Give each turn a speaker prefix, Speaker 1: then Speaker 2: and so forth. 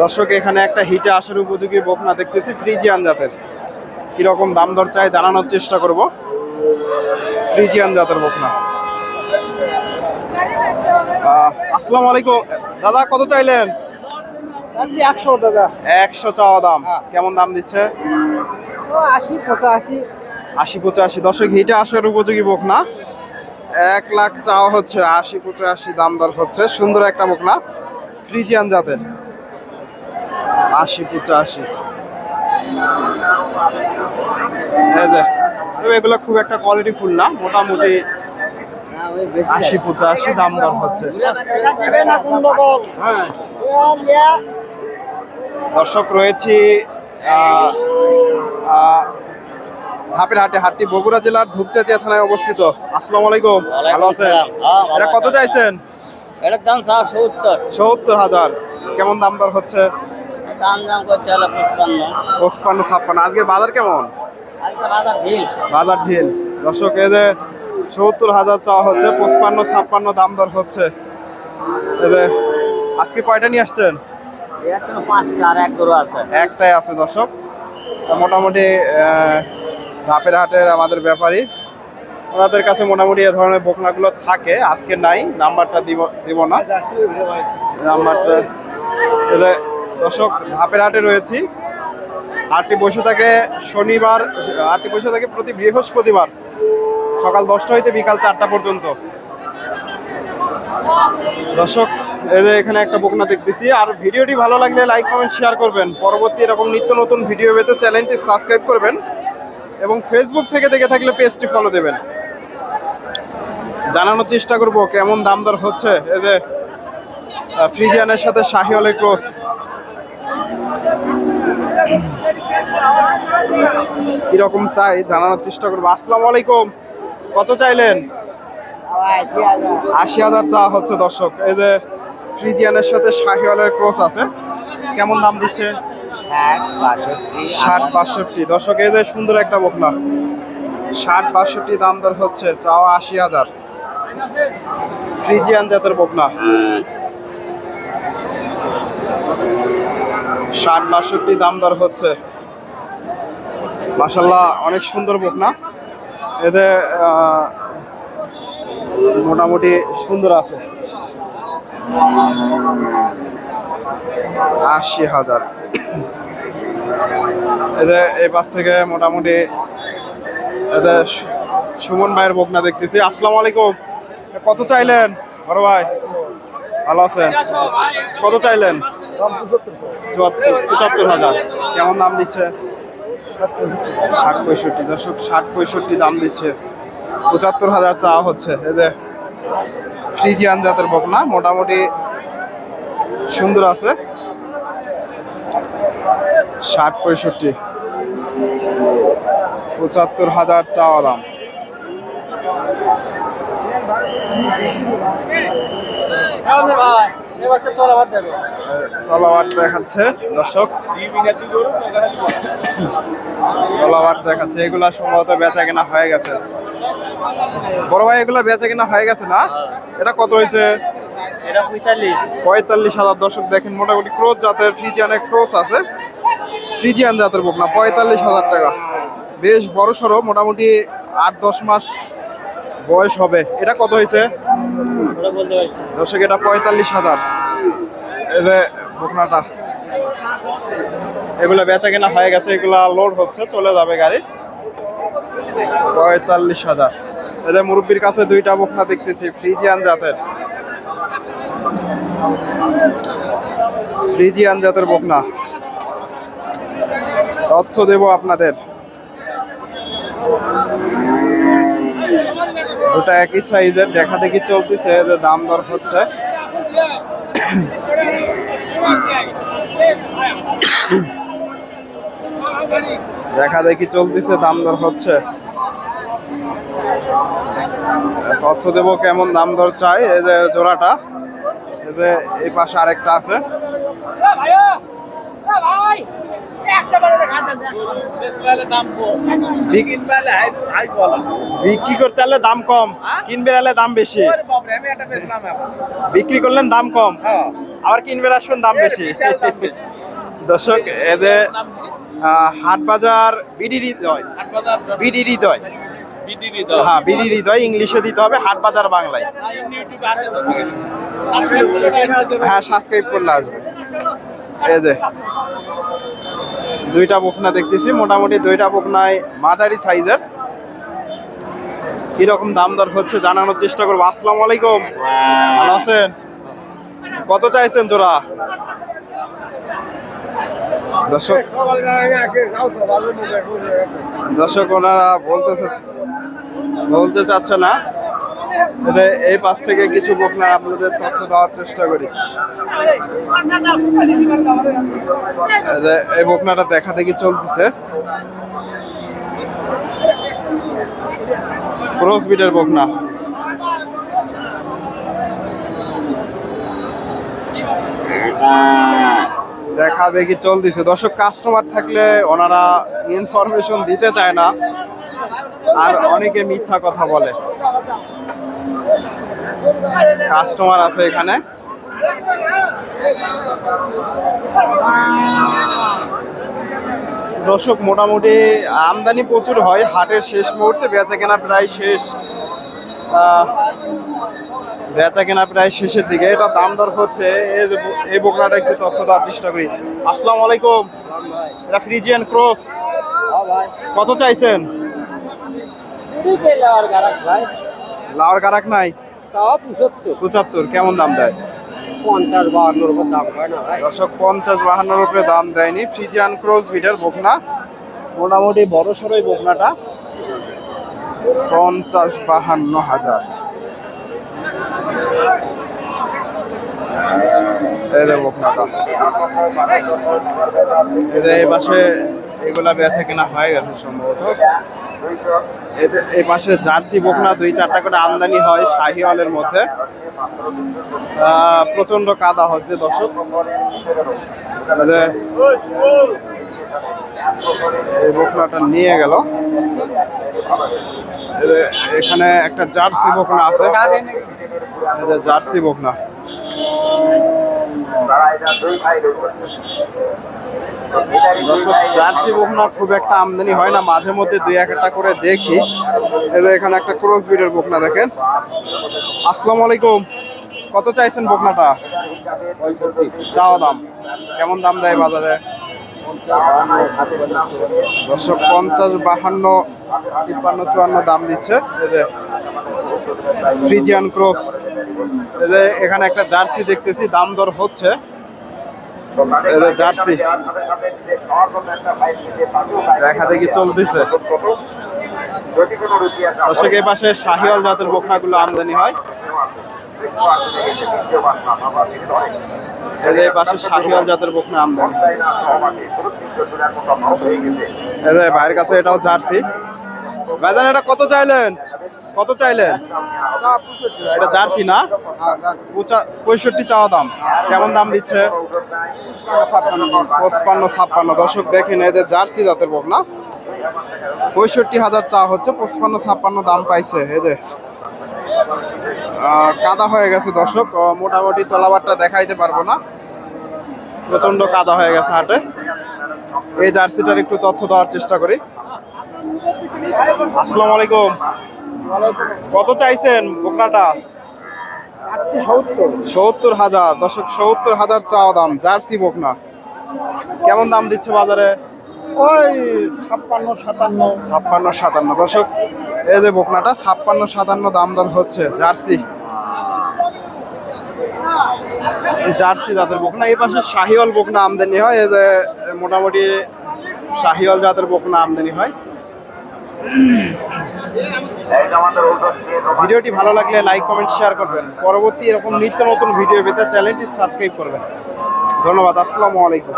Speaker 1: দর্শক এখানে একটা হিটে আসার উপযোগী বকনা দেখতেছি ফ্রিজিয়ান জাতের। কীরকম দাম দর চাই জানানোর চেষ্টা করব। ফ্রিজিয়ান জাতের বকনা। আসসালামু আলাইকুম। দাদা কত চাইলেন?
Speaker 2: একশো দাদা।
Speaker 1: একশো চাওয়া দাম।
Speaker 2: হ্যাঁ।
Speaker 1: কেমন দাম দিচ্ছে?
Speaker 2: ও আশি পঁচাশি।
Speaker 1: আশি পঁচাশি। দর্শক হিটে আসার উপযোগী বকনা। এক লাখ চাওয়া হচ্ছে আশি পঁচাশি দাম দর হচ্ছে। সুন্দর একটা বকনা। ফ্রিজিয়ান জাতের আশি পঁচাশি। এগুলো খুব একটা কোয়ালিটি ফুল না মোটামুটি আশি পঁচাশি দাম দর হচ্ছে।
Speaker 2: রকম
Speaker 1: দর্শক রয়েছি ধাপের হাটে হাটটি বগুড়া জেলার ধূপচাচিয়া থানায় অবস্থিত। আসসালামু আলাইকুম। ভালো আছেন?
Speaker 2: হ্যাঁ,
Speaker 1: এটা কত চাইছেন?
Speaker 2: এটার দাম স্যার সত্তর।
Speaker 1: সত্তর হাজার। কেমন দাম দর হচ্ছে?
Speaker 2: দাম দাম করতে হলে পঁচপান্ন।
Speaker 1: পঁচপান্ন ছাপ্পান্ন। আজকের বাজার কেমন?
Speaker 2: আজকে বাজার ভিড়
Speaker 1: বাজার ঢিল দর্শক এই যে সত্তর হাজার চাওয়া হচ্ছে পঁচপান্ন ছাপ্পান্ন দাম দর হচ্ছে। এই যে আজকে কয়টা নিয়ে আসছেন?
Speaker 2: পাঁচটা আর এক গরু আছে।
Speaker 1: একটাই আছে দর্শক। মোটামুটি ধাপের হাটের আমাদের ব্যাপারী। ওনাদের কাছে মোটামুটি এ ধরনের বকনাগুলো থাকে, আজকে নাই, নাম্বারটা দিব দিব না। নাম্বারটা দর্শক, ধাপের হাটে রয়েছি। হাটটি বসে থাকে শনিবার, হাটটি বসে থাকে প্রতি বৃহস্পতিবার, সকাল দশটা হইতে বিকাল চারটা পর্যন্ত। দর্শক যে এখানে একটা বকনা দেখতেছি। আর ভিডিওটি ভালো লাগলে লাইক, কমেন্ট, শেয়ার করবেন। পরবর্তী এরকম নিত্য নতুন ভিডিও পেতে চ্যানেলটি সাবস্ক্রাইব করবেন এবং ফেসবুক থেকে দেখে থাকলে পেজটি ফলো দেবেন। জানানোর চেষ্টা করব কেমন দাম দর হচ্ছে। এই যে ফ্রিজিয়ানের সাথে শাহিওয়ালের ক্রস। কীরকম চাই জানানোর চেষ্টা করব। আসসালামু আলাইকুম। কত চাইলেন?
Speaker 2: আশি হাজার
Speaker 1: চাওয়া হচ্ছে দর্শক। এই যে, ফ্রিজিয়ানের সাথে শাহিওয়ালের ক্রস আছে। কেমন দাম দিচ্ছে?
Speaker 2: ষাট বাষট্টি।
Speaker 1: দর্শক, এই যে সুন্দর একটা বকনা। ষাট বাষট্টি দাম দর হচ্ছে, চাওয়া আশি হাজার। ফ্রিজিয়ান জাতের বকনা ষাট বাষট্টি দাম দর হচ্ছে। মাসাল্লাহ অনেক সুন্দর বকনা এতে মোটামুটি সুন্দর আছে। আশি হাজার। এদের এই পাশ থেকে মোটামুটি, এতে সুমন ভাইয়ের বকনা দেখতেছি। আসসালামু আলাইকুম। কত চাইলেন? বড় ভাই, ভালো আছেন? কত চাইলেন? পঁচাত্তর হাজার। কেমন দাম দিচ্ছে? ষাট পঁয়ষট্টি। দর্শক, ষাট পঁয়ষট্টি দাম দিচ্ছে। পঁচাত্তর হাজার চাওয়া হচ্ছে। এই যে ফ্রিজিয়ান জাতের বকনা, মোটামুটি সুন্দর আছে। ষাট পঁয়ষট্টি। পঁচাত্তর হাজার চাওয়া দাম। তলাবার দেখাচ্ছে দর্শক। তলাবার দেখাচ্ছে এগুলা সম্ভবত বেচা কেনা হয়ে গেছে। বড় ভাই এগুলা বেচা কেনা হয়ে গেছে না? এটা কত হয়েছে?
Speaker 2: পঁয়তাল্লিশ।
Speaker 1: হাজার দর্শক দেখেন মোটামুটি ক্রোজ জাতের ফ্রিজিয়ানের ক্রোস আছে। ফ্রিজিয়ান জাতের বোক না পঁয়তাল্লিশ হাজার টাকা। বেশ বড় সড়ো মোটামুটি আট দশ মাস বয়স হবে। এটা কত হয়েছে? দর্শক এটা পঁয়তাল্লিশ হাজার। এই যে বকনাটা। এগুলো বেচা কেনা হয়ে গেছে এগুলা লোড হচ্ছে চলে যাবে গাড়ি। পঁয়তাল্লিশ হাজার। এদের মুরব্বীর কাছে দুইটা বকনা দেখতেছি ফ্রিজিয়ান জাতের। ফ্রিজিয়ান জাতের বকনা। তথ্য দেব আপনাদের। দুটা একই সাইজের, দেখা দেখি চলতেছে, যে দাম দর হচ্ছে। দেখা দেখি চলতেছে, দাম দর হচ্ছে। তথ্য দেব কেমন দাম দর চাই, এই যে জোড়াটা। এই যে এই পাশে আরেকটা আছে। বিক্রি করতে হলে দাম কম, কিনবে হলে দাম বেশি। বিক্রি করলেন দাম কম, আবার কিনবে আসবেন দাম বেশি। দর্শক, এই যে হাট বাজার বিডি হৃদয় বিডি হৃদয়। হ্যাঁ ইংলিশে দিতে হবে, হাট বাজার বাংলায়। হ্যাঁ সাবস্ক্রাইব করলে আসবে। এই যে দুইটা বকনা দেখতেছি, মোটামুটি দুইটা বকনায় মাঝারি সাইজের। কীরকম দাম দর হচ্ছে জানানোর চেষ্টা করব। আসসালামু আলাইকুম। ভালো আছেন? কত চাইছেন তোরা দর্শক দর্শক ওনারা বলতেছে বলতে চাচ্ছে না। এই পাশ থেকে কিছু বকনা আপনাদের তথ্য দেওয়ার চেষ্টা করি। এই বকনাটা দেখা দেখি চলতেছে। ক্রস বিটের দেখা দেখি চলতেছে। দর্শক কাস্টমার থাকলে ওনারা ইনফরমেশন দিতে চায় না। আর অনেকে মিথ্যা কথা বলে। কাস্টমার আছে এখানে। দর্শক মোটামুটি আমদানি প্রচুর হয় হাটের শেষ মুহূর্তে বেচা কেনা প্রায় শেষ। বেচা কেনা প্রায় শেষের দিকে। এটা দাম দর হচ্ছে এই বোকনাটা একটু তথ্য দেওয়ার চেষ্টা করি। আসসালামু আলাইকুম। এটা ফ্রিজিয়ান ক্রস। কত চাইছেন? লাউর কারাক নাই। পঁচাত্তর কেমন দাম দেয়?
Speaker 2: পঞ্চাশ বাহান্নর উপর দাম হয় না ভাই।
Speaker 1: দর্শক পঞ্চাশ বাহান্নর উপরে দাম দেয়নি। ফ্রিজিয়ান ক্রস বিটার বকনা। মোটামুটি বড় সড়ই বকনাটা। পঞ্চাশ বাহান্ন হাজার। এই যে বকনাটা। এই যে এই পাশে এগুলা বেচা কেনা হয়ে গেছে সম্ভবত। এই পাশে জার্সি বকনা দুই চারটা করে আমদানি হয় শাহিওয়ালের মধ্যে। প্রচণ্ড কাদা হচ্ছে দর্শক। এই বকনাটা নিয়ে গেল। এখানে একটা জার্সি বকনা আছে। জার্সি বকনা। জার্সি বকনা খুব একটা আমদানি হয় না। মাঝে মধ্যে দুই এক একটা করে দেখি। এখানে একটা ক্রস বিডের বকনা দেখেন। আসসালামু আলাইকুম। কত চাইছেন বকনাটা? চাওয়া দাম। কেমন দাম দেয় বাজারে? দর্শক, পঞ্চাশ বাহান্ন, তিপ্পান্ন, চুয়ান্ন দাম দিচ্ছে। যে ফ্রিজিয়ান ক্রস যে এখানে একটা জার্সি দেখতেছি, দাম দর হচ্ছে। জার্সি। দেখা দেখি চলতেছে। দর্শক, এই পাশে শাহিওয়াল জাতের বকনাগুলো আমদানি হয়। এই পাশে শাহিওয়াল জাতের বকনা আমদানি এই ভাইয়ের কাছে এটাও জার্সি। ভাইজান, এটা কত চাইলেন? কত চাইলেন? এটা জার্সি না? পঁয়ষট্টি চাওয়া দাম। কেমন দাম দিচ্ছে? পঁচপান্ন ছাপ্পান্ন। দর্শক দেখেন এই যে জার্সি জাতের বক না? পঁয়ষট্টি হাজার চা হচ্ছে পঁচপান্ন ছাপ্পান্ন দাম পাইছে এই যে। কাদা হয়ে গেছে দর্শক। মোটামুটি তলাবারটা দেখাইতে পারব না। প্রচণ্ড কাদা হয়ে গেছে হাটে। এই জার্সিটার একটু তথ্য দেওয়ার চেষ্টা করি। আসসালামু আলাইকুম। কত চাইছেন বকনাটা সত্তর। হাজার। দশক সত্তর হাজার চাওয়া দাম জার্সি বোকনা কেমন দাম দিচ্ছে বাজারে?
Speaker 2: ওই ছাপ্পান্ন সাতান্ন।
Speaker 1: ছাপ্পান্ন সাতান্ন। দশক এই যে বোকনাটা ছাপ্পান্ন সাতান্ন দাম দর হচ্ছে জার্সি। জার্সি জাতের বোকনা এই পাশে শাহিওয়াল বোকনা আমদানি হয় এই যে মোটামুটি শাহিওয়াল জাতের বকনা আমদানি হয়। ভিডিওটি ভালো লাগলে লাইক, কমেন্ট শেয়ার করবেন। পরবর্তী এরকম নিত্য নতুন ভিডিও পেতে চ্যানেলটি সাবস্ক্রাইব করবেন। ধন্যবাদ, আসসালামু আলাইকুম।